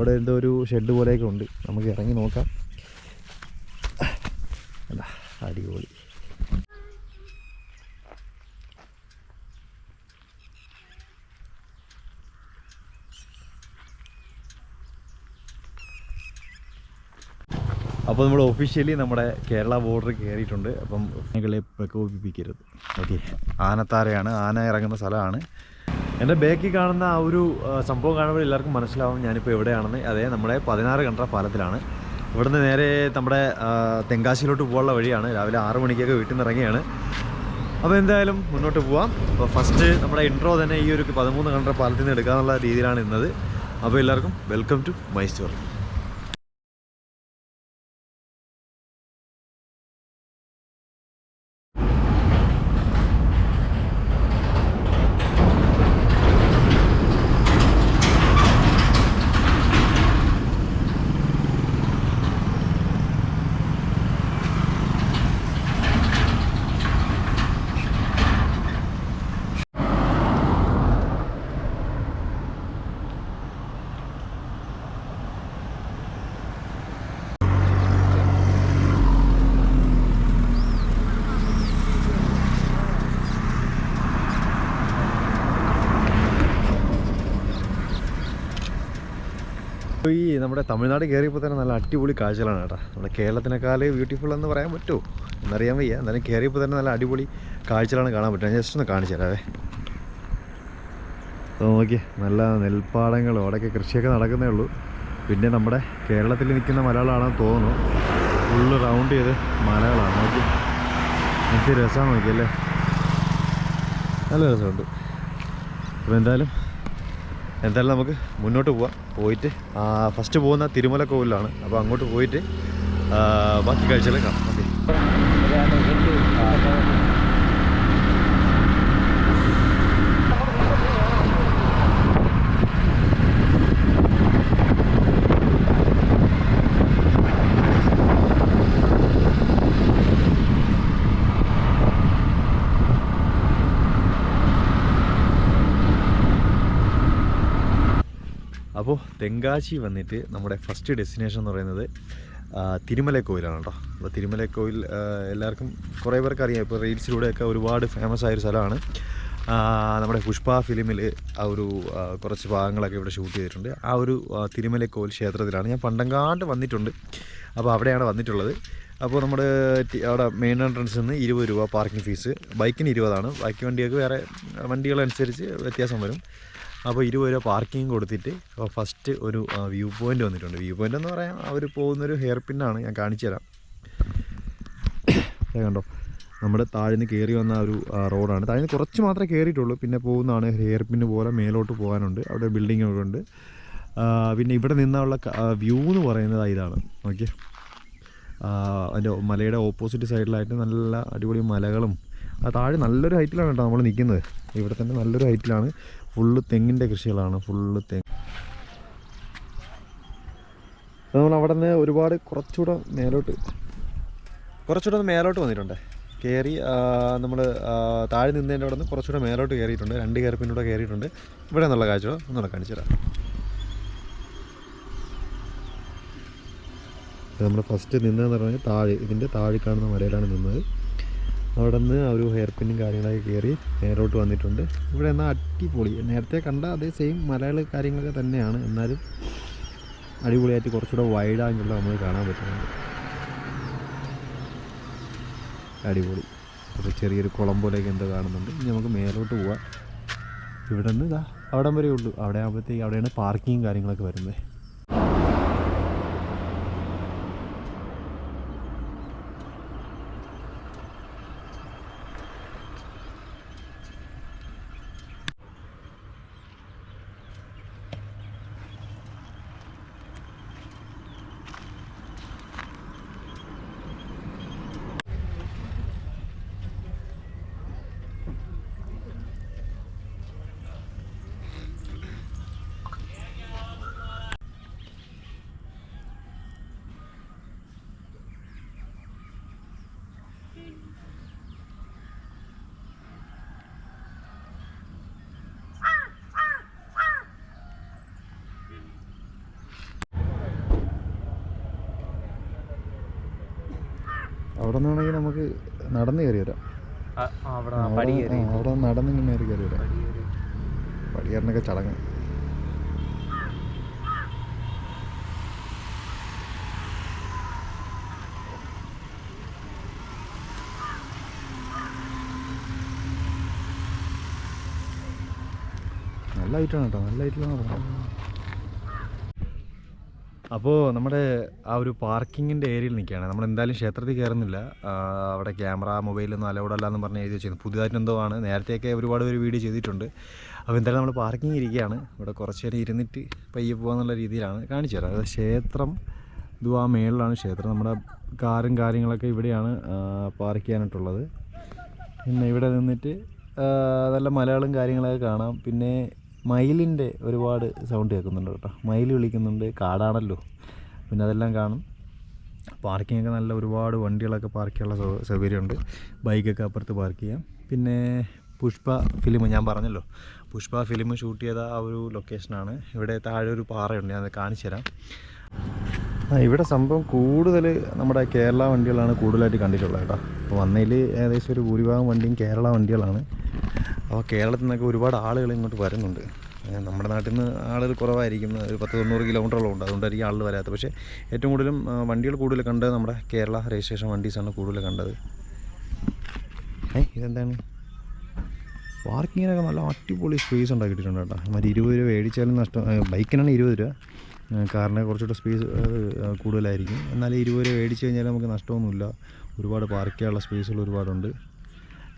അവിടെ എന്തോ ഒരു ഷെഡ് പോലെയൊക്കെ ഉണ്ട്. നമുക്ക് ഇറങ്ങി നോക്കാം. അല്ല അടിപൊളി. അപ്പോൾ നമ്മൾ ഒഫീഷ്യലി നമ്മുടെ കേരള ബോർഡർ കയറിയിട്ടുണ്ട്. അപ്പം ആനകളെ പ്രകോപിപ്പിക്കരുത്. ഓക്കെ ആനത്താരയാണ്. ആന ഇറങ്ങുന്ന സ്ഥലമാണ്. എന്റെ ബാക്കിൽ കാണുന്ന ആ ഒരു സംഭവം കാണുമ്പോൾ എല്ലാവർക്കും മനസ്സിലാവും ഞാനിപ്പോൾ എവിടെയാണെന്ന്. അതേ നമ്മുടെ പതിനാറ് കണ്ട പാലത്തിലാണ്. ഇവിടുന്ന് നേരെ നമ്മുടെ തെങ്കാശിയിലോട്ട് പോകാനുള്ള വഴിയാണ്. രാവിലെ ആറ് മണിക്കൊക്കെ വീട്ടിൽ നിന്ന് ഇറങ്ങിയാണ്. അപ്പോൾ എന്തായാലും മുന്നോട്ട് പോവാം. അപ്പോൾ ഫസ്റ്റ് നമ്മുടെ ഇൻട്രോ തന്നെ ഈ ഒരു പതിമൂന്ന് കണ്ട പാലത്തിൽ നിന്ന് എടുക്കാനുള്ള രീതിയിലാണ് ഇന്നത്. അപ്പോൾ എല്ലാവർക്കും വെൽക്കം ടു മൈ ഇപ്പോൾ ഈ നമ്മുടെ തമിഴ്നാട് കയറിയപ്പോൾ തന്നെ നല്ല അടിപൊളി കാഴ്ചകളാണ് കേട്ടോ. നമ്മുടെ കേരളത്തിനേക്കാൾ ബ്യൂട്ടിഫുൾ എന്ന് പറയാൻ പറ്റുമോ എന്നറിയാൻ വയ്യ. എന്നാലും കയറിയപ്പോൾ തന്നെ നല്ല അടിപൊളി കാഴ്ചകളാണ് കാണാൻ പറ്റുക. ജസ്റ്റ് ഒന്ന് കാണിച്ചു തരാവേ. അപ്പോൾ നോക്കി നല്ല നെൽപ്പാടങ്ങളും അവിടെയൊക്കെ കൃഷിയൊക്കെ നടക്കുന്നേ ഉള്ളൂ. പിന്നെ നമ്മുടെ കേരളത്തിൽ നിൽക്കുന്ന മലകളാണെന്ന് തോന്നുന്നു. ഫുള്ള് റൗണ്ട് ചെയ്ത് മലകളാണ് നോക്കി. എന്ത് രസമാണ് നോക്കിയല്ലേ? നല്ല രസമുണ്ട്. അപ്പോൾ എന്തായാലും എന്തായാലും നമുക്ക് മുന്നോട്ട് പോവാം. പോയിട്ട് ഫസ്റ്റ് പോകുന്ന തിരുമല കോവിലാണ്. അപ്പോൾ അങ്ങോട്ട് പോയിട്ട് ബാക്കി കാഴ്ചകളെ കാണാം. അപ്പോൾ തെങ്കാശി വന്നിട്ട് നമ്മുടെ ഫസ്റ്റ് ഡെസ്റ്റിനേഷൻ എന്ന് പറയുന്നത് തിരുമല കോവിലാണ് കേട്ടോ. അപ്പോൾ തിരുമലക്കോയിൽ കോവിൽ എല്ലാവർക്കും കുറേ പേർക്ക് അറിയാം. ഇപ്പോൾ റീൽസിലൂടെയൊക്കെ ഒരുപാട് ഫേമസ് ആയൊരു സ്ഥലമാണ്. നമ്മുടെ പുഷ്പ ഫിലിമിൽ ആ ഒരു കുറച്ച് ഭാഗങ്ങളൊക്കെ ഇവിടെ ഷൂട്ട് ചെയ്തിട്ടുണ്ട്. ആ ഒരു തിരുമല കോവിൽ ക്ഷേത്രത്തിലാണ്. ഞാൻ പണ്ടങ്കാണ്ട് വന്നിട്ടുണ്ട്. അപ്പോൾ അവിടെയാണ് വന്നിട്ടുള്ളത്. അപ്പോൾ നമ്മുടെ അവിടെ മെയിൻ എൻട്രൻസിൽ നിന്ന് ഇരുപത് രൂപ പാർക്കിംഗ് ഫീസ് ബൈക്കിന് ഇരുപതാണ്. ബൈക്ക് വണ്ടികൾക്ക് വേറെ വണ്ടികളനുസരിച്ച് വ്യത്യാസം വരും. അപ്പോൾ ഇരുപത് രൂപ പാർക്കിംഗ് കൊടുത്തിട്ട് അപ്പോൾ ഫസ്റ്റ് ഒരു വ്യൂ പോയിന്റ് വന്നിട്ടുണ്ട്. വ്യൂ പോയിന്റ് എന്ന് പറയാൻ അവർ പോകുന്നൊരു ഹെയർ പിന്നാണ് ഞാൻ കാണിച്ചു തരാം. കണ്ടോ? നമ്മുടെ താഴ്ന്ന് കയറി വന്ന ഒരു റോഡാണ് താഴ്ന്ന് കുറച്ച് മാത്രമേ കയറിയിട്ടുള്ളൂ പിന്നെ പോകുന്നതാണ് ഹെയർ പിന്ന് പോലെ മേലോട്ട് പോകാനുണ്ട്. അവിടെ ബിൽഡിങ്ങൊക്കെ ഉണ്ട്. പിന്നെ ഇവിടെ നിന്നുള്ള വ്യൂ എന്ന് പറയുന്നത് ഇതാണ്. ഓക്കെ അതിന്റെ മലയുടെ ഓപ്പോസിറ്റ് സൈഡിലായിട്ട് നല്ല അടിപൊളി മലകളും ആ താഴെ നല്ലൊരു ഹൈറ്റിലാണ് കേട്ടോ നമ്മൾ നിൽക്കുന്നത്. ഇവിടെ തന്നെ നല്ലൊരു ഹൈറ്റിലാണ് ഫുള്ള് തെങ്ങിന്റെ കൃഷികളാണ്. ഫുള്ള് തെങ്ങ്. നമ്മൾ അവിടെ നിന്ന് ഒരുപാട് കുറച്ചുകൂടെ മേലോട്ട് കുറച്ചുകൂടെ ഒന്ന് മേലോട്ട് വന്നിട്ടുണ്ട്. കയറി നമ്മൾ താഴെ നിന്നതിന്റെ അവിടെ നിന്ന് കുറച്ചുകൂടെ മേലോട്ട് കയറിയിട്ടുണ്ട് രണ്ട് കയറിപ്പിനൂടെ കയറിയിട്ടുണ്ട് ഇവിടെ നിന്നുള്ള കാഴ്ചകൾ ഒന്നുകൂടെ കാണിച്ചു തരാം. നമ്മൾ ഫസ്റ്റ് നിന്നതെന്ന് പറഞ്ഞാൽ താഴെ ഇതിന്റെ താഴെ കാണുന്ന മലയിലാണ് നിന്നത്. അവിടെ ആ ഒരു ഹെയർ പിന്നും കാര്യങ്ങളൊക്കെ കയറി നേരോട്ട് വന്നിട്ടുണ്ട്. ഇവിടെ എന്നാൽ അടിപൊളി. നേരത്തെ കണ്ട അതേ സെയിം മലകൾ കാര്യങ്ങളൊക്കെ തന്നെയാണ്. എന്നാലും അടിപൊളിയായിട്ട് കുറച്ചുകൂടെ വൈഡ് നമ്മൾ കാണാൻ പറ്റുന്നുണ്ട്. അടിപൊളി. ഒരു ചെറിയൊരു കുളം പോലെയൊക്കെ എന്തോ കാണുന്നുണ്ട്. ഇനി നമുക്ക് മേലോട്ട് പോവാം. ഇവിടെ നിന്ന് ഇതാ അവിടം വരെ ഉള്ളൂ അവിടെ ആകുമ്പോഴത്തേക്ക് അവിടെയാണ് പാർക്കിങ് കാര്യങ്ങളൊക്കെ വരുന്നത്. അവിടെ നിന്നാണെങ്കിൽ നമുക്ക് നടന്ന് കയറി വരാം. അവിടെ നടന്ന് ഇങ്ങനെ കയറി കയറി വരാം. പടിയേറിനൊക്കെ ചടങ്ങ്. നല്ല ഐറ്റാണ് കേട്ടോ. നല്ല ഐറ്റിലാണ് നടക്കുന്നത് അപ്പോൾ നമ്മുടെ ആ ഒരു പാർക്കിങ്ങിന്റെ ഏരിയയിൽ നിൽക്കുകയാണ്. നമ്മൾ എന്തായാലും ക്ഷേത്രത്തിൽ കയറുന്നില്ല. അവിടെ ക്യാമറ മൊബൈലൊന്നും അലൗഡ് അല്ല എന്ന് പറഞ്ഞ് എഴുതി വെച്ചിരുന്നു. പുതിയതായിട്ട് എന്തോ ആണ്. നേരത്തെയൊക്കെ ഒരുപാട് പേര് വീഡിയോ ചെയ്തിട്ടുണ്ട്. അപ്പോൾ എന്തായാലും നമ്മൾ പാർക്കിംഗ് ഇരിക്കുകയാണ്. ഇവിടെ കുറച്ച് നേരം ഇരുന്നിട്ട് പയ്യെ പോകാന്നുള്ള രീതിയിലാണ് കാണിച്ചു തരാം. അതായത് ക്ഷേത്രം ഇതു ആ മേളിലാണ് ക്ഷേത്രം. നമ്മുടെ കാറും കാര്യങ്ങളൊക്കെ ഇവിടെയാണ് പാർക്ക് ചെയ്യാനായിട്ടുള്ളത്. പിന്നെ ഇവിടെ നിന്നിട്ട് നല്ല മലകളും കാര്യങ്ങളൊക്കെ കാണാം. പിന്നെ മയിലിന്റെ ഒരുപാട് സൗണ്ട് കേൾക്കുന്നുണ്ട് കേട്ടോ. മയിൽ വിളിക്കുന്നുണ്ട് കാടാണല്ലോ. പിന്നെ അതെല്ലാം കാണും. പാർക്കിങ്ങൊക്കെ നല്ല ഒരുപാട് വണ്ടികളൊക്കെ പാർക്ക് ചെയ്യാനുള്ള സൗകര്യമുണ്ട്. ബൈക്കൊക്കെ അപ്പുറത്ത് പാർക്ക് ചെയ്യാം. പിന്നെ പുഷ്പ ഫിലിം ഞാൻ പറഞ്ഞല്ലോ. പുഷ്പ ഫിലിം ഷൂട്ട് ചെയ്ത ആ ഒരു ലൊക്കേഷനാണ്. ഇവിടെ താഴെ ഒരു പാറയുണ്ട് ഞാൻ കാണിച്ചു തരാം. ഇവിടെ സംഭവം കൂടുതൽ നമ്മുടെ കേരള വണ്ടികളാണ് കൂടുതലായിട്ട് കണ്ടിട്ടുള്ളത് കേട്ടോ. അപ്പോൾ വന്നതിൽ ഏകദേശം ഒരു ഭൂരിഭാഗം വണ്ടിയും കേരള വണ്ടികളാണ്. അപ്പോൾ കേരളത്തിൽ നിന്നൊക്കെ ഒരുപാട് ആളുകൾ ഇങ്ങോട്ട് വരുന്നുണ്ട്. നമ്മുടെ നാട്ടിൽ നിന്ന് ആളുകൾ കുറവായിരിക്കും. ഒരു പത്ത് തൊണ്ണൂറ് കിലോമീറ്ററോളം ഉണ്ട്. അതുകൊണ്ടായിരിക്കും ആളുകൾ വരാത്തത് പക്ഷേ ഏറ്റവും കൂടുതലും വണ്ടികൾ കൂടുതൽ കണ്ടത് നമ്മുടെ കേരള രജിസ്ട്രേഷൻ വണ്ടീസാണ് കൂടുതൽ കണ്ടത്. ഏ ഇതെന്താണ്? പാർക്കിങ്ങിനൊക്കെ നല്ല അടിപൊളി സ്പേസ് ഉണ്ടാക്കിയിട്ടുണ്ട് കേട്ടോ. മറ്റേ ഇരുപത് രൂപ മേടിച്ചാലും നഷ്ടം. ബൈക്കിനാണ് ഇരുപത് രൂപ. കാറിന് കുറച്ചുകൂടെ സ്പേസ് കൂടുതലായിരിക്കും. എന്നാലും ഇരുപത് രൂപ മേടിച്ച് കഴിഞ്ഞാൽ നമുക്ക് നഷ്ടമൊന്നുമില്ല. ഒരുപാട് പാർക്ക് ചെയ്യാനുള്ള സ്പേസുകൾ ഒരുപാടുണ്ട്.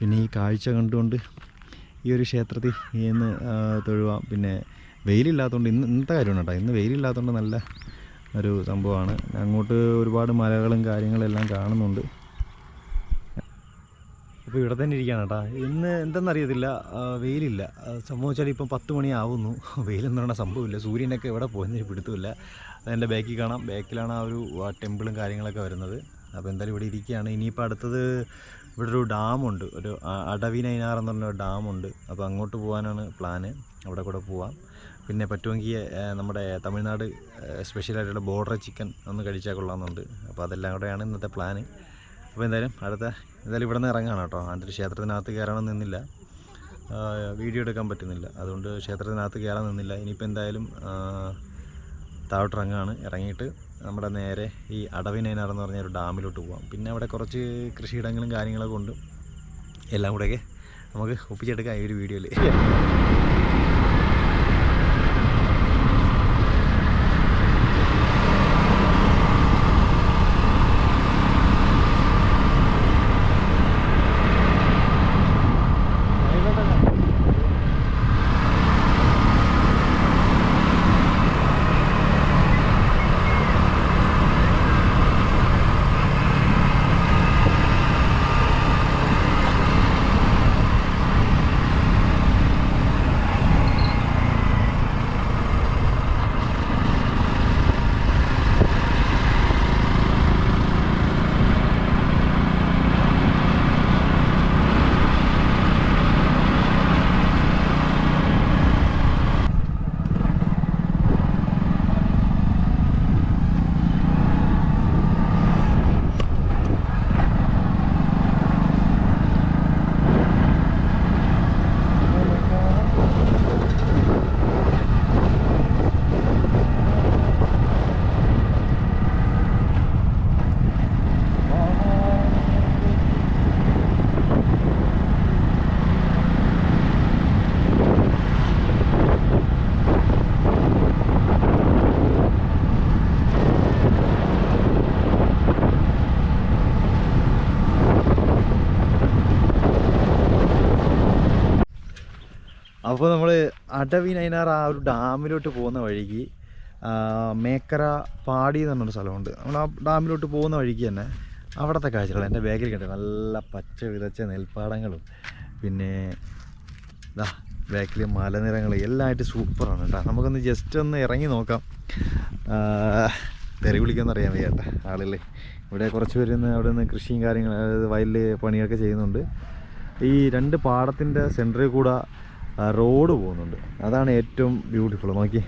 പിന്നെ ഈ കാഴ്ച കണ്ടുകൊണ്ട് ഈ ഒരു ക്ഷേത്രത്തിൽ ഇന്ന് തൊഴുവാം. പിന്നെ വെയിലില്ലാത്തതുകൊണ്ട് ഇന്ന് ഇന്നത്തെ കാര്യമാണ് കേട്ടോ ഇന്ന് വെയിലില്ലാത്തതുകൊണ്ട് നല്ല ഒരു സംഭവമാണ്. അങ്ങോട്ട് ഒരുപാട് മലകളും കാര്യങ്ങളെല്ലാം കാണുന്നുണ്ട്. അപ്പോൾ ഇവിടെ തന്നെ ഇരിക്കുകയാണ് കേട്ടോ. ഇന്ന് എന്തെന്നറിയത്തില്ല വെയിലില്ല. സംഭവം വെച്ചാൽ ഇപ്പം പത്ത് മണിയാവുന്നു വെയിലെന്ന് പറയുന്ന സംഭവമില്ല. സൂര്യനൊക്കെ ഇവിടെ പോയെന്നൊരു പിടുത്തമില്ല. അതെന്റെ ബാക്കിൽ കാണാം. ബാക്കിലാണ് ആ ഒരു ടെമ്പിളും കാര്യങ്ങളൊക്കെ വരുന്നത്. അപ്പോൾ എന്തായാലും ഇവിടെ ഇരിക്കുകയാണ്. ഇനിയിപ്പോൾ അടുത്തത് ഇവിടെ ഒരു ഡാമുണ്ട്. ഒരു അടവിനൈനാർ അടവി നൈനാർ എന്ന് പറഞ്ഞ ഒരു ഡാമുണ്ട്. അപ്പോൾ അങ്ങോട്ട് പോകാനാണ് പ്ലാന്. അവിടെ കൂടെ പോവാം. പിന്നെ പറ്റുമെങ്കിൽ നമ്മുടെ തമിഴ്നാട് സ്പെഷ്യലായിട്ടുള്ള ബോർഡർ ചിക്കൻ ഒന്ന് കഴിച്ചാൽ കൊള്ളാമെന്നുണ്ട്. അപ്പോൾ അതെല്ലാം കൂടെയാണ് ഇന്നത്തെ പ്ലാന്. അപ്പോൾ എന്തായാലും അടുത്ത എന്തായാലും ഇവിടെ നിന്ന് ഇറങ്ങാണ് കേട്ടോ. അതിന്റെ ക്ഷേത്രത്തിനകത്ത് കയറണം നിന്നില്ല. വീഡിയോ എടുക്കാൻ പറ്റുന്നില്ല. അതുകൊണ്ട് ക്ഷേത്രത്തിനകത്ത് കയറാൻ നിന്നില്ല. ഇനിയിപ്പോൾ എന്തായാലും ആ, താഴോട്ട് ഇറങ്ങാണ് ഇറങ്ങിയിട്ട് നമ്മുടെ നേരെ ഈ അടവിനേനർ എന്ന് പറഞ്ഞ ഒരു ഡാമിലോട്ട് പോകാം പിന്നെ അവിടെ കുറച്ച് കൃഷിയിടങ്ങളും കാര്യങ്ങളൊക്കെ ഉണ്ട്. എല്ലാം കൂടെയൊക്കെ നമുക്ക് ഒപ്പിച്ചെടുക്കാം ഈ ഒരു വീഡിയോയിൽ അപ്പോൾ നമ്മൾ അടവി നൈനാർ ആ ഒരു ഡാമിലോട്ട് പോകുന്ന വഴിക്ക് മേക്കര പാടി എന്ന് പറഞ്ഞൊരു സ്ഥലമുണ്ട്. നമ്മൾ ആ ഡാമിലോട്ട് പോകുന്ന വഴിക്ക് തന്നെ അവിടുത്തെ കാഴ്ചകൾ എന്റെ ബാഗിൽ കണ്ടു നല്ല പച്ച വിതച്ച നെൽപ്പാടങ്ങളും പിന്നെ ഇതാ ബാക്കിൽ മലനിരങ്ങൾ എല്ലാമായിട്ട് സൂപ്പറാണ് കേട്ടോ. നമുക്കൊന്ന് ജസ്റ്റ് ഒന്ന് ഇറങ്ങി നോക്കാം. തെറി വിളിക്കുമെന്ന് അറിയാൻ വയ്യ കേട്ടോ ഇവിടെ കുറച്ച് പേര് അവിടെ നിന്ന് കൃഷിയും കാര്യങ്ങളും അതായത് വയലിൽ പണിയൊക്കെ ചെയ്യുന്നുണ്ട്. ഈ രണ്ട് പാടത്തിന്റെ സെന്ററിൽ കൂടെ റോഡ് പോകുന്നുണ്ട്. അതാണ് ഏറ്റവും ബ്യൂട്ടിഫുൾ നോക്കി.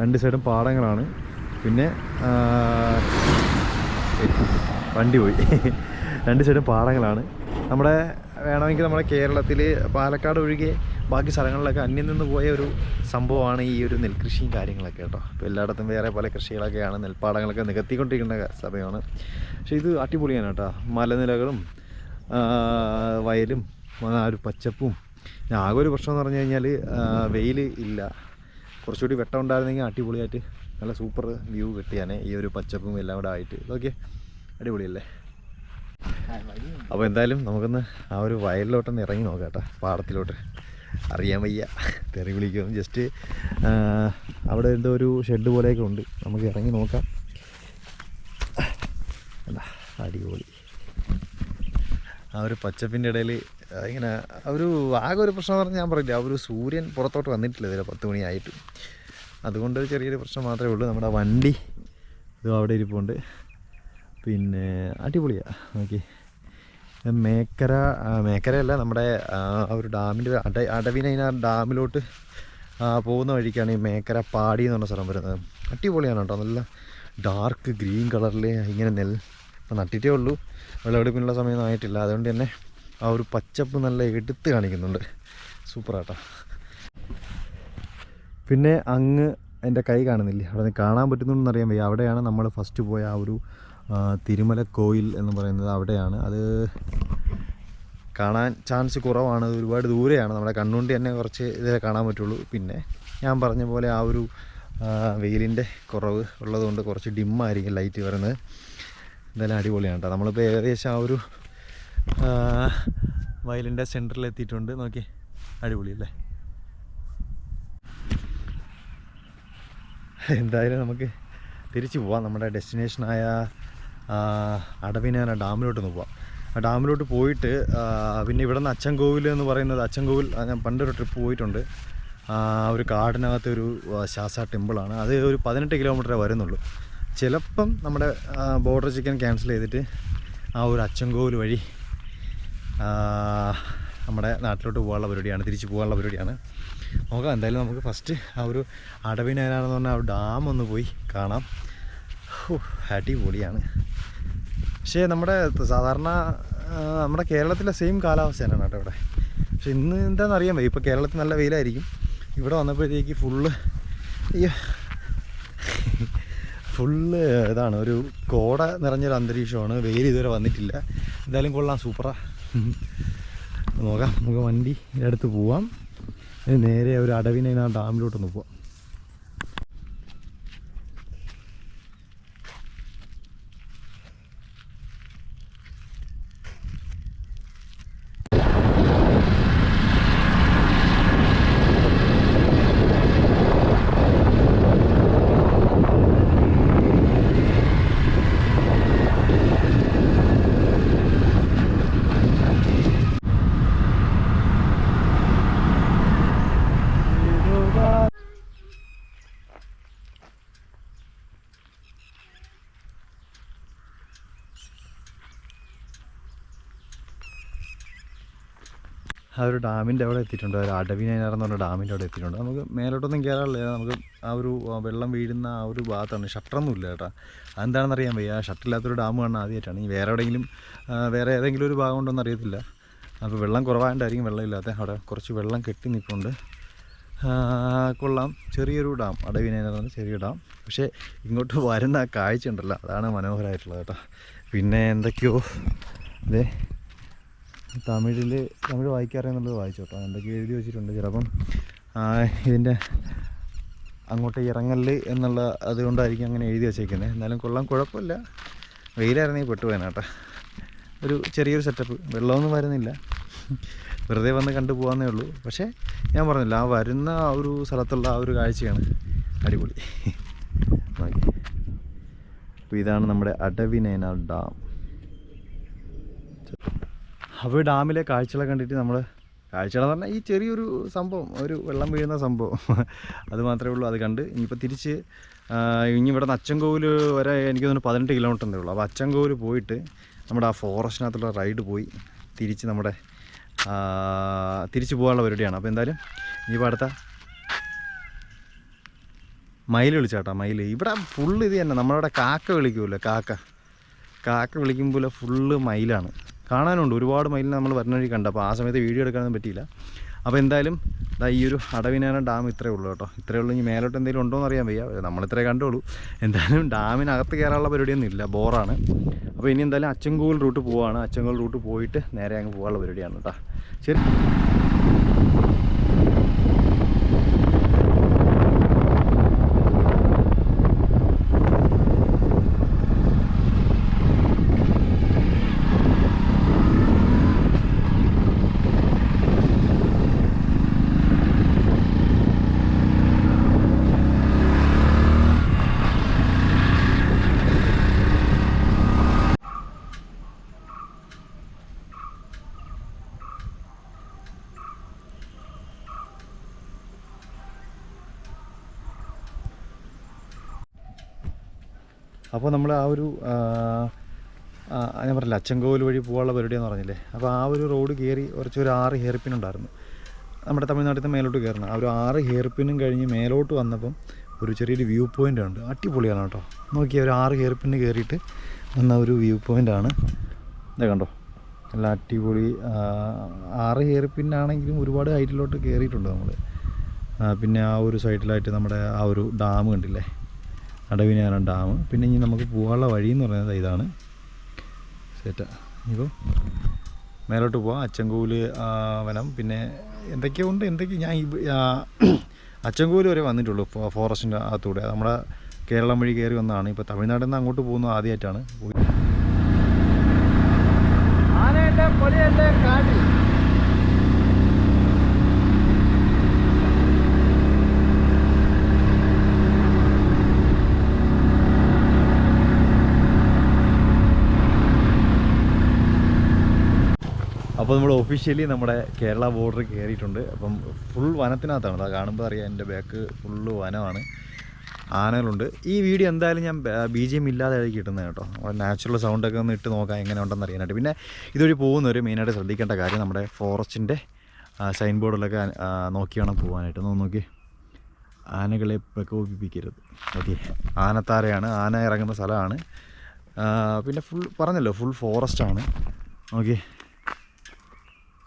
രണ്ട് സൈഡും പാടങ്ങളാണ്. പിന്നെ വണ്ടി പോയി. രണ്ട് സൈഡും പാടങ്ങളാണ്. നമ്മുടെ വേണമെങ്കിൽ നമ്മുടെ കേരളത്തിൽ പാലക്കാട് ഒഴികെ ബാക്കി സ്ഥലങ്ങളിലൊക്കെ അന്യം നിന്ന് പോയ ഒരു സംഭവമാണ് ഈ ഒരു നെൽകൃഷിയും കാര്യങ്ങളൊക്കെ കേട്ടോ. ഇപ്പോൾ എല്ലായിടത്തും വേറെ പല കൃഷികളൊക്കെയാണ് നെൽപ്പാടങ്ങളൊക്കെ നികത്തിക്കൊണ്ടിരിക്കുന്ന സമയമാണ്. പക്ഷേ ഇത് അടിപൊളിയാണ് കേട്ടോ. മലനിലകളും വയലും ആ ഒരു പച്ചപ്പും ആകെ ഒരു പ്രശ്നം എന്ന് പറഞ്ഞു കഴിഞ്ഞാൽ വെയിൽ ഇല്ല. കുറച്ചുകൂടി വെട്ടം ഉണ്ടായിരുന്നെങ്കിൽ അടിപൊളിയായിട്ട് നല്ല സൂപ്പർ വ്യൂ കിട്ടിയാനെ. ഈ ഒരു പച്ചപ്പും എല്ലാം കൂടെ ആയിട്ട്. ഇതൊക്കെ അടിപൊളിയല്ലേ? അപ്പോൾ എന്തായാലും നമുക്കൊന്ന് ആ ഒരു വയലിലോട്ടൊന്ന് ഇറങ്ങി നോക്കാം കേട്ടോ. പാടത്തിലോട്ട്. അറിയാൻ വയ്യ. തെറി വിളിക്കും. ജസ്റ്റ് അവിടെ എന്തോ ഒരു ഷെഡ് പോലെയൊക്കെ ഉണ്ട്. നമുക്ക് ഇറങ്ങി നോക്കാം. അല്ല അടിപൊളി. ആ ഒരു പച്ചപ്പിന്റെ ഇടയിൽ ഇങ്ങനെ ഒരു ആകെ ഒരു പ്രശ്നം പറഞ്ഞാൽ ഞാൻ പറയില്ല ഒരു സൂര്യൻ പുറത്തോട്ട് വന്നിട്ടില്ല ഇതിൽ പത്ത് മണിയായിട്ട്. അതുകൊണ്ട് ചെറിയൊരു പ്രശ്നം മാത്രമേ ഉള്ളൂ. നമ്മുടെ വണ്ടി ഇത് അവിടെ ഇരിപ്പുണ്ട്. പിന്നെ അടിപൊളിയാണ് നോക്കി. മേക്കര മേക്കരയല്ല നമ്മുടെ ആ ഒരു ഡാമിന്റെ അട അടവിനൈന ഡാമിലോട്ട് പോകുന്ന വഴിക്കാണ് ഈ മേക്കര പാടി എന്ന് പറഞ്ഞ സ്ഥലം വരുന്നത്. അടിപൊളിയാണ് കേട്ടോ. നല്ല ഡാർക്ക് ഗ്രീൻ കളറിൽ ഇങ്ങനെ നെൽ ഇപ്പം നട്ടിട്ടേ ഉള്ളൂ. വെള്ളമെടുപ്പിനുള്ള സമയമൊന്നും ആയിട്ടില്ല. അതുകൊണ്ട് തന്നെ ആ ഒരു പച്ചപ്പ് നല്ല എടുത്ത് കാണിക്കുന്നുണ്ട്. സൂപ്പറാട്ടോ. പിന്നെ അങ്ങ് എന്റെ കൈ കാണുന്നില്ലേ? അവിടെ കാണാൻ പറ്റുന്നുണ്ടെന്ന് അറിയാൻ വയ്യ. അവിടെയാണ് നമ്മൾ ഫസ്റ്റ് പോയ ആ ഒരു തിരുമല കോയിൽ എന്ന് പറയുന്നത്. അവിടെയാണ്. അത് കാണാൻ ചാൻസ് കുറവാണ്. ഒരുപാട് ദൂരെയാണ്. നമ്മുടെ കണ്ണുണ്ടി തന്നെ കുറച്ച് ഇതേ കാണാൻ പറ്റുള്ളൂ. പിന്നെ ഞാൻ പറഞ്ഞ പോലെ ആ ഒരു വെയിലിന്റെ കുറവ് ഉള്ളതുകൊണ്ട് കുറച്ച് ഡിമ്മായിരിക്കും ലൈറ്റ് വരുന്നത്. എന്തായാലും അടിപൊളിയാണ് കേട്ടോ നമ്മളിപ്പോൾ ഏകദേശം ആ ഒരു വയലിന്റെ സെന്ററിൽ എത്തിയിട്ടുണ്ട് നോക്കി അടിപൊളിയല്ലേ എന്തായാലും നമുക്ക് തിരിച്ചു പോവാം. നമ്മുടെ ഡെസ്റ്റിനേഷനായ അടവിനാന ഡാമിലോട്ട് ഒന്ന് പോവാം. ആ ഡാമിലോട്ട് പോയിട്ട് പിന്നെ ഇവിടെ നിന്ന് അച്ചൻകോവിൽ എന്ന് പറയുന്നത് അച്ചൻകോവിൽ ഞാൻ പണ്ടൊരു ട്രിപ്പ് പോയിട്ടുണ്ട്. ഒരു കാടിനകത്ത് ഒരു ശാസ ടെമ്പിളാണ് അത് ഒരു പതിനെട്ട് കിലോമീറ്ററേ വരുന്നുള്ളൂ. ചിലപ്പം നമ്മുടെ ബോർഡർ ചിക്കൻ ക്യാൻസൽ ചെയ്തിട്ട് ആ ഒരു അച്ചൻകോവിൽ വഴി നമ്മുടെ നാട്ടിലോട്ട് പോകാനുള്ള പരിപാടിയാണ് തിരിച്ചു പോകാനുള്ള പരിപാടിയാണ്. നോക്കാം എന്തായാലും നമുക്ക് ഫസ്റ്റ് ആ ഒരു അടവിനേനാണെന്ന് പറഞ്ഞാൽ ആ ഡാം ഒന്ന് പോയി കാണാം. അടിപൊളിയാണ്. പക്ഷേ നമ്മുടെ സാധാരണ നമ്മുടെ കേരളത്തിലെ സെയിം കാലാവസ്ഥയാണ് കേട്ടോ ഇവിടെ. പക്ഷെ ഇന്ന് എന്താണെന്ന് അറിയാൻ വയ്യ. ഇപ്പോൾ കേരളത്തിൽ നല്ല വെയിലായിരിക്കും. ഇവിടെ വന്നപ്പോഴത്തേക്ക് ഫുള്ള് അയ്യോ ഫുള്ള് ഇതാണ്. ഒരു കോട നിറഞ്ഞൊരു അന്തരീക്ഷമാണ്. വെയിൽ ഇതുവരെ വന്നിട്ടില്ല. എന്തായാലും കൊള്ളാം. സൂപ്പറാ. നോക്കാം നമുക്ക് വണ്ടി അടുത്ത് പോവാം. നേരെ ഒരു അടവിനെ ഡാമിലോട്ടൊന്ന് പോവാം. ആ ഒരു ഡാമിന്റെ അവിടെ എത്തിയിട്ടുണ്ട്. ഒരു അടവിനേനാറെന്ന് പറഞ്ഞ ഡാമിന്റെ അവിടെ എത്തിയിട്ടുണ്ട്. നമുക്ക് മേലോട്ടൊന്നും കയറാറില്ല നമുക്ക് ആ ഒരു വെള്ളം വീഴുന്ന ആ ഒരു ഭാഗത്താണ്. ഷട്ടറൊന്നും ഇല്ല കേട്ടോ. അതെന്താണെന്ന് അറിയാൻ വയ്യ ഷട്ടറില്ലാത്തൊരു ഡാം കാണാൻ ആദ്യമായിട്ടാണ്. ഇനി വേറെ എവിടെയെങ്കിലും ആ, വേറെ ഏതെങ്കിലും ഒരു ഭാഗം ഉണ്ടോയെന്ന് അറിയത്തില്ല. അപ്പോൾ വെള്ളം കുറവായതുകൊണ്ടായിരിക്കും വെള്ളമില്ലാത്ത അവിടെ കുറച്ച് വെള്ളം കെട്ടി നിൽപ്പുണ്ട്. ആ, കൊള്ളാം. ചെറിയൊരു ഡാം. അടവിനേനാറെന്ന് ചെറിയ ഡാം. പക്ഷേ ഇങ്ങോട്ട് വരുന്ന ആ കാഴ്ച ഉണ്ടല്ലോ അതാണ് മനോഹരമായിട്ടുള്ളത് കേട്ടോ. പിന്നെ എന്തൊക്കെയോ. അതെ. തമിഴിൽ തമിഴ് വായിക്കാറിയെന്നുള്ളത് വായിച്ചു കേട്ടോ എന്തൊക്കെ എഴുതി വെച്ചിട്ടുണ്ട്. ചിലപ്പം ഇതിന്റെ അങ്ങോട്ട് ഇറങ്ങൽ എന്നുള്ള അതുകൊണ്ടായിരിക്കും അങ്ങനെ എഴുതി വെച്ചേക്കുന്നത് എന്നാലും കൊള്ളാം കുഴപ്പമില്ല. വെയിലായിരുന്നെങ്കിൽ പെട്ടുപോയേനെ കേട്ടോ. ഒരു ചെറിയൊരു സെറ്റപ്പ് വെള്ളമൊന്നും വരുന്നില്ല. വെറുതെ വന്ന് കണ്ടു പോകാമെന്നേ ഉള്ളൂ. പക്ഷേ ഞാൻ പറഞ്ഞില്ല ആ വരുന്ന ആ ഒരു സ്ഥലത്തുള്ള ആ ഒരു കാഴ്ചയാണ് അടിപൊളി. അപ്പോൾ ഇതാണ് നമ്മുടെ അടവിനേന ഡാം. അപ്പോൾ ഡാമിലെ കാഴ്ചകളെ കണ്ടിട്ട് നമ്മൾ കാഴ്ചകളെന്ന് പറഞ്ഞാൽ ഈ ചെറിയൊരു സംഭവം ഒരു വെള്ളം വീഴുന്ന സംഭവം. അത് മാത്രമേ ഉള്ളൂ അത് കണ്ട് ഇനിയിപ്പോൾ തിരിച്ച് ഇനി ഇവിടെ നിന്ന് അച്ചൻകോവിൽ വരെ എനിക്ക് തോന്നുന്നു പതിനെട്ട് കിലോമീറ്റർ ഉള്ളൂ. അപ്പോൾ അച്ചൻകോവിൽ പോയിട്ട് നമ്മുടെ ആ ഫോറസ്റ്റിനകത്തുള്ള റൈഡ് പോയി തിരിച്ച് നമ്മുടെ തിരിച്ച് പോകാനുള്ള പരിപാടിയാണ്. അപ്പോൾ എന്തായാലും ഇനിയിപ്പോൾ അടുത്ത മയിൽ വിളിച്ചാട്ടോ മയിൽ ഇവിടെ ഫുള്ള് ഇത് തന്നെ. നമ്മളവിടെ കാക്ക വിളിക്കുമല്ലോ കാക്ക. കാക്ക വിളിക്കുമ്പോൾ ഫുള്ള് മയിലാണ്. കാണാനുണ്ട്. ഒരുപാട് മയിലിനെ നമ്മൾ വരുന്ന വഴി കണ്ടു. അപ്പോൾ ആ സമയത്ത് വീഡിയോ എടുക്കാനൊന്നും പറ്റിയില്ല. അപ്പോൾ എന്തായാലും ഇതാ ഈ ഒരു അടവിനാന ഡാം ഇത്രയേ ഉള്ളൂ കേട്ടോ. ഇത്രയേ ഉള്ളൂ. ഇനി മേലോട്ട് എന്തെങ്കിലും ഉണ്ടോ എന്ന് അറിയാൻ വയ്യ. നമ്മളിത്രേ കണ്ടുള്ളൂ. എന്തായാലും ഡാമിനകത്ത് കയറാനുള്ള പരിപാടിയൊന്നും ഇല്ല. ബോറാണ്. അപ്പോൾ ഇനി എന്തായാലും അച്ചൻകോവിൽ റൂട്ട് പോവാണ്. അച്ചൻകോവിൽ റൂട്ട് പോയിട്ട് നേരെ അങ്ങ് പോകാനുള്ള പരിപാടിയാണ് കേട്ടോ. ശരി. അപ്പോൾ നമ്മൾ ആ ഒരു ഞാൻ പറഞ്ഞില്ല അച്ചൻകോവിൽ വഴി പോകാനുള്ള പരിപാടിയെന്ന് പറഞ്ഞില്ലേ? അപ്പോൾ ആ ഒരു റോഡ് കയറി കുറച്ച് ഒരു ആറ് ഹെയർപിൻ ഉണ്ടായിരുന്നു. നമ്മുടെ തമിഴ്നാട്ടിൽ നിന്ന് മേലോട്ട് കയറണം ആ ഒരു ആറ് ഹെയർപിനും കഴിഞ്ഞ് മേലോട്ട് വന്നപ്പം ഒരു ചെറിയൊരു വ്യൂ പോയിന്റ് ഉണ്ട്. അടിപൊളിയാണ് കേട്ടോ. നോക്കിയ ഒരു ആറ് ഹെയർപിന് കയറിയിട്ട് വന്ന ഒരു വ്യൂ പോയിന്റാണ് ഇതേ കണ്ടോ? നല്ല അടിപൊളി ആറ് ഹെയർപിന്നാണെങ്കിലും ഒരുപാട് ഹൈറ്റിലോട്ട് കയറിയിട്ടുണ്ട് നമ്മൾ പിന്നെ ആ ഒരു സൈഡിലായിട്ട് നമ്മുടെ ആ ഒരു ഡാം കണ്ടില്ലേ? അടവിനാന ഡാം. പിന്നെ ഇനി നമുക്ക് പോകാനുള്ള വഴി എന്ന് പറയുന്നത് ഇതാണ്. സെറ്റാ ഇപ്പോൾ മേലോട്ട് പോവാം. അച്ചൻകോവിൽ വനം. പിന്നെ എന്തൊക്കെയോ ഉണ്ട് എന്തൊക്കെ ഞാൻ അച്ചൻകോവിൽ വരെ വന്നിട്ടുള്ളൂ ഫോറസ്റ്റിന്റെ അകത്തൂടെ. നമ്മുടെ കേരളം വഴി കയറി വന്നതാണ്. ഇപ്പോൾ തമിഴ്നാട്ടിൽ നിന്ന് അങ്ങോട്ട് പോകുന്നത് ആദ്യമായിട്ടാണ് പോയി അപ്പോൾ നമ്മൾ ഒഫീഷ്യലി നമ്മുടെ കേരള ബോർഡർ കയറിയിട്ടുണ്ട് അപ്പം ഫുൾ വനത്തിനകത്താണ്. കാണുമ്പോൾ അറിയാം എന്റെ ബാക്ക് ഫുള്ള് വനമാണ്. ആനകളുണ്ട്. ഈ വീഡിയോ എന്തായാലും ഞാൻ ബി ജി എം ഇല്ലാതെ കിട്ടുന്നത് കേട്ടോ. നമ്മുടെ നാച്ചുറൽ സൗണ്ടൊക്കെ ഒന്ന് ഇട്ട് നോക്കാം എങ്ങനെ ഉണ്ടെന്ന് അറിയാനായിട്ട്. പിന്നെ ഇതുവഴി പോകുന്നവർ മെയിനായിട്ട് ശ്രദ്ധിക്കേണ്ട കാര്യം നമ്മുടെ ഫോറസ്റ്റിന്റെ സൈൻ ബോർഡിലൊക്കെ നോക്കി വേണം പോകാനായിട്ട് ഒന്ന് നോക്കി. ആനകളെ പ്രകോപിപ്പിക്കരുത്. ഓക്കെ ആനത്താരയാണ്. ആന ഇറങ്ങുന്ന സ്ഥലമാണ്. പിന്നെ ഫുൾ പറഞ്ഞല്ലോ ഫുൾ ഫോറസ്റ്റാണ് ഓക്കെ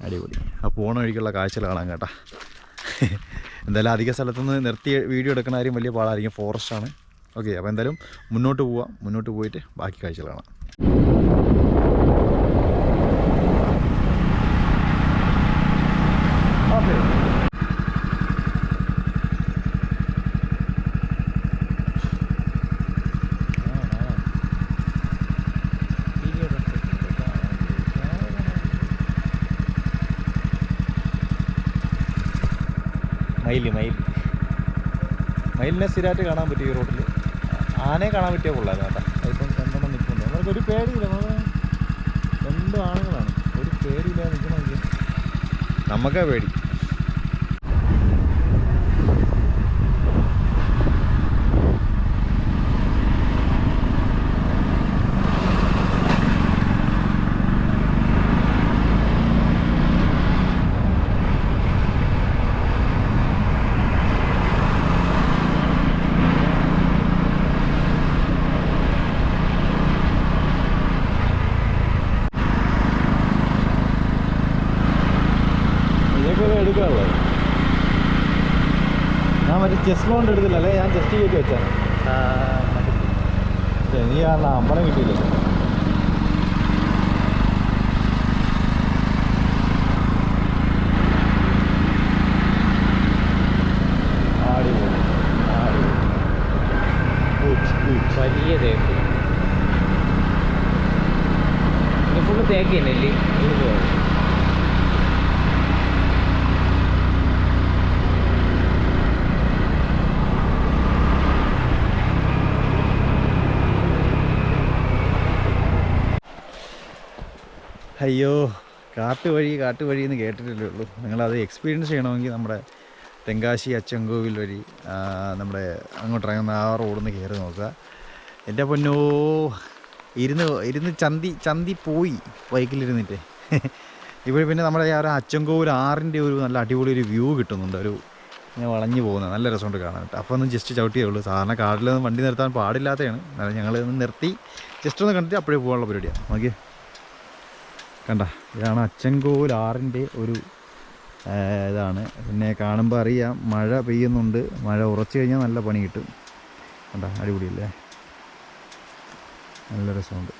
അടിപൊളി. ആ പോണ വഴിക്കുള്ള കാഴ്ചകൾ കാണാൻ കേട്ടാ. എന്തായാലും അധിക സ്ഥലത്തുനിന്ന് നിർത്തി വീഡിയോ എടുക്കുന്ന കാര്യം വലിയ പാടായിരിക്കും. ഫോറസ്റ്റാണ് ഓക്കെ അപ്പോൾ എന്തായാലും മുന്നോട്ട് പോവാം. മുന്നോട്ട് പോയിട്ട് ബാക്കി കാഴ്ചകൾ കാണാം. മയിൽ മയിൽ മയിലിനെ സ്ഥിരമായിട്ട് കാണാൻ പറ്റും ഈ റോഡിൽ ആനയെ കാണാൻ പറ്റിയ കൊള്ളായിരുന്നു കേട്ടോ. അതിപ്പം രണ്ടെണ്ണം നിൽക്കുന്നുണ്ട് അവർക്ക് ഒരു പേടിയില്ല. നമ്മൾ രണ്ട് ആണുങ്ങളാണ്. ഒരു പേടിയില്ല നിൽക്കണമെങ്കിൽ നമുക്കാ പേടി. മറ്റേ ചെസ് ബോണ്ട് എടുത്തില്ല അല്ലേ? ഞാൻ ചെസ്റ്റ് കയറ്റി വെച്ചാൽ നീ കാരണം അമ്പലം കിട്ടിയില്ല. വലിയ തേക്ക്. ഫുള്ള് തേക്ക് തന്നെ കാട്ടു വഴി കാട്ടുവഴി കാട്ടുവഴി എന്ന് കേട്ടിട്ടില്ലേ ഉള്ളൂ. നിങ്ങളത് എക്സ്പീരിയൻസ് ചെയ്യണമെങ്കിൽ നമ്മുടെ തെങ്കാശി അച്ചൻകോവിൽ വഴി നമ്മുടെ അങ്ങോട്ട് ഇറങ്ങുന്ന ആ റോഡിൽ നിന്ന് കയറി നോക്കുക. എന്റെ പൊന്നോ ഇരുന്ന് ഇരുന്ന് ചന്തി ചന്തി പോയി ബൈക്കിലിരുന്നിട്ട്. ഇവിടെ പിന്നെ നമ്മുടെ ആ ഒരു അച്ചൻകോവിൽ ആറിന്റെ ഒരു നല്ല അടിപൊളി ഒരു വ്യൂ കിട്ടുന്നുണ്ട്. ഒരു ഇങ്ങനെ വളഞ്ഞു പോകുന്നത് നല്ല രസമുണ്ട് കാണാനായിട്ട് അപ്പോൾ ഒന്ന് ജസ്റ്റ് ചവിട്ടിയേ ഉള്ളൂ. സാധാരണ കാടിലൊന്നും വണ്ടി നിർത്താൻ പാടില്ലാത്തതാണ്. ഞങ്ങൾ നിർത്തി ജസ്റ്റ് ഒന്ന് കണ്ടിട്ട് അപ്പോഴേ പോകാനുള്ള പരിപാടിയാണ്. നോക്കിയേ. കണ്ട ഇതാണ് അച്ചൻകോവിൽ ആറിന്റെ ഒരു ഇതാണ്. പിന്നെ കാണുമ്പോൾ അറിയാം മഴ പെയ്യുന്നുണ്ട്. മഴ ഉറച്ചു കഴിഞ്ഞാൽ നല്ല പണി കിട്ടും. കണ്ട അടിപൊളിയല്ലേ? നല്ല രസമുണ്ട്.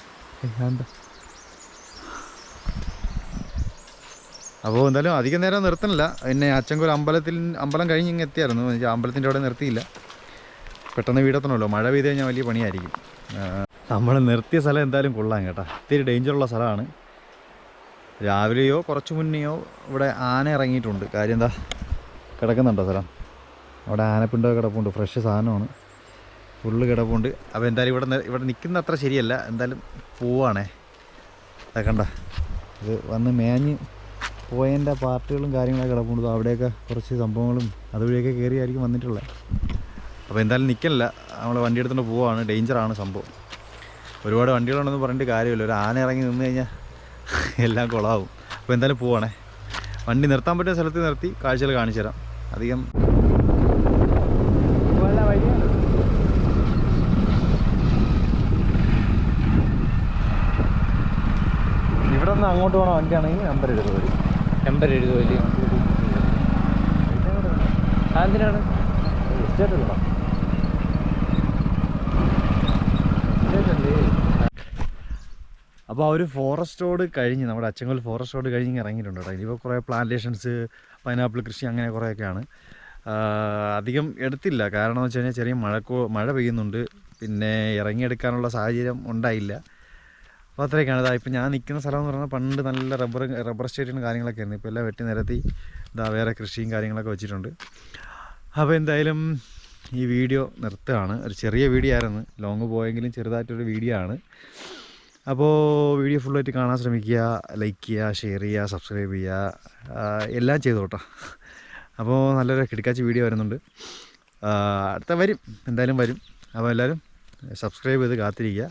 അപ്പോൾ എന്തായാലും അധികം നേരം നിർത്തണില്ല. പിന്നെ അച്ചൻകോൽ അമ്പലത്തിൽ അമ്പലം കഴിഞ്ഞ് ഇങ്ങ് എത്തിയായിരുന്നു. അമ്പലത്തിന്റെ അവിടെ നിർത്തിയില്ല. പെട്ടെന്ന് വീടെത്തണമല്ലോ. മഴ പെയ്ത് കഴിഞ്ഞാൽ വലിയ പണിയായിരിക്കും. നമ്മൾ നിർത്തിയ സ്ഥലം എന്തായാലും കൊള്ളാം കേട്ടോ. ഇത്തിരി ഡേഞ്ചറുള്ള സ്ഥലമാണ്. രാവിലെയോ കുറച്ച് മുന്നെയോ ഇവിടെ ആന ഇറങ്ങിയിട്ടുണ്ട്. കാര്യം എന്താ? കിടക്കുന്നുണ്ടോ സ്ഥലം? അവിടെ ആനപ്പിണ്ടോ കിടപ്പുണ്ട്. ഫ്രഷ് സാധനമാണ്. ഫുള്ള് കിടപ്പുണ്ട്. അപ്പോൾ എന്തായാലും ഇവിടെ ഇവിടെ നിൽക്കുന്ന അത്ര ശരിയല്ല. എന്തായാലും പോവാണേ. കണ്ട? ഇത് വന്ന് മേഞ്ഞ് പോയതിന്റെ പാർട്ടികളും കാര്യങ്ങളൊക്കെ കിടപ്പുണ്ട്. അവിടെയൊക്കെ കുറച്ച് സംഭവങ്ങളും അതുവഴിയൊക്കെ കയറിയായിരിക്കും വന്നിട്ടുള്ളത്. അപ്പോൾ എന്തായാലും നിൽക്കണില്ല. നമ്മൾ വണ്ടി എടുത്തുകൊണ്ട് പോവാണ്. ഡേഞ്ചറാണ് സംഭവം. ഒരുപാട് വണ്ടികളുണ്ടെന്ന് പറഞ്ഞിട്ട് കാര്യമില്ല. ഒരു ആന ഇറങ്ങി നിന്ന് കഴിഞ്ഞാൽ എല്ലാം കുളമാവും അപ്പോൾ എന്തായാലും പോവാണേ. വണ്ടി നിർത്താൻ പറ്റിയ സ്ഥലത്ത് നിർത്തി കാഴ്ചകൾ കാണിച്ചു തരാം. അധികം ഇവിടെ നിന്ന് അങ്ങോട്ട് പോകണ വണ്ടിയാണെങ്കിൽ നമ്പർ വരും നമ്പർ എഴുതുമല്ലേ അതെന്തിനാണ്? അപ്പോൾ ആ ഒരു ഫോറസ്റ്റ് റോഡ് കഴിഞ്ഞ് നമ്മുടെ അച്ചങ്ങൽ ഫോറസ്റ്റ് റോഡ് കഴിഞ്ഞ് ഇറങ്ങിയിട്ടുണ്ട് കേട്ടോ. ഇനിയിപ്പോൾ കുറേ പ്ലാന്റേഷൻസ് പൈനാപ്പിൾ കൃഷി അങ്ങനെ കുറേയൊക്കെയാണ്. അധികം എടുത്തില്ല. കാരണം എന്ന് വെച്ച് കഴിഞ്ഞാൽ ചെറിയ മഴക്കോ മഴ പെയ്യുന്നുണ്ട്. പിന്നെ ഇറങ്ങിയെടുക്കാനുള്ള സാഹചര്യം ഉണ്ടായില്ല. അപ്പോൾ അത്രയൊക്കെയാണ്. ഇതാ ഇപ്പം ഞാൻ നിൽക്കുന്ന സ്ഥലം എന്ന് പറഞ്ഞാൽ പണ്ട് നല്ല റബ്ബർ റബ്ബർ സ്റ്റേറ്റും കാര്യങ്ങളൊക്കെ ആയിരുന്നു. ഇപ്പോൾ എല്ലാം വെട്ടി നിരത്തി ഇതാ വേറെ കൃഷിയും കാര്യങ്ങളൊക്കെ വെച്ചിട്ടുണ്ട്. അപ്പോൾ എന്തായാലും ഈ വീഡിയോ നിർത്തുകയാണ്. ഒരു ചെറിയ വീഡിയോ ആയിരുന്നു. ലോങ് പോയെങ്കിലും ചെറുതായിട്ടൊരു വീഡിയോ ആണ്. അപ്പോൾ വീഡിയോ ഫുള്ളായിട്ട് കാണാൻ ശ്രമിക്കുക ലൈക്ക് ചെയ്യുക ഷെയർ ചെയ്യുക സബ്സ്ക്രൈബ് ചെയ്യുക എല്ലാം ചെയ്തു കേട്ടോ അപ്പോൾ നല്ലൊരു കിടക്കാച്ച വീഡിയോ വരുന്നുണ്ട്. അടുത്ത വരും. എന്തായാലും വരും. അപ്പോൾ എല്ലാവരും സബ്സ്ക്രൈബ് ചെയ്ത് കാത്തിരിക്കുക.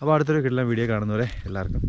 അപ്പോൾ അടുത്തൊരു കിട്ടുന്ന വീഡിയോ കാണുന്നവരെ എല്ലാവർക്കും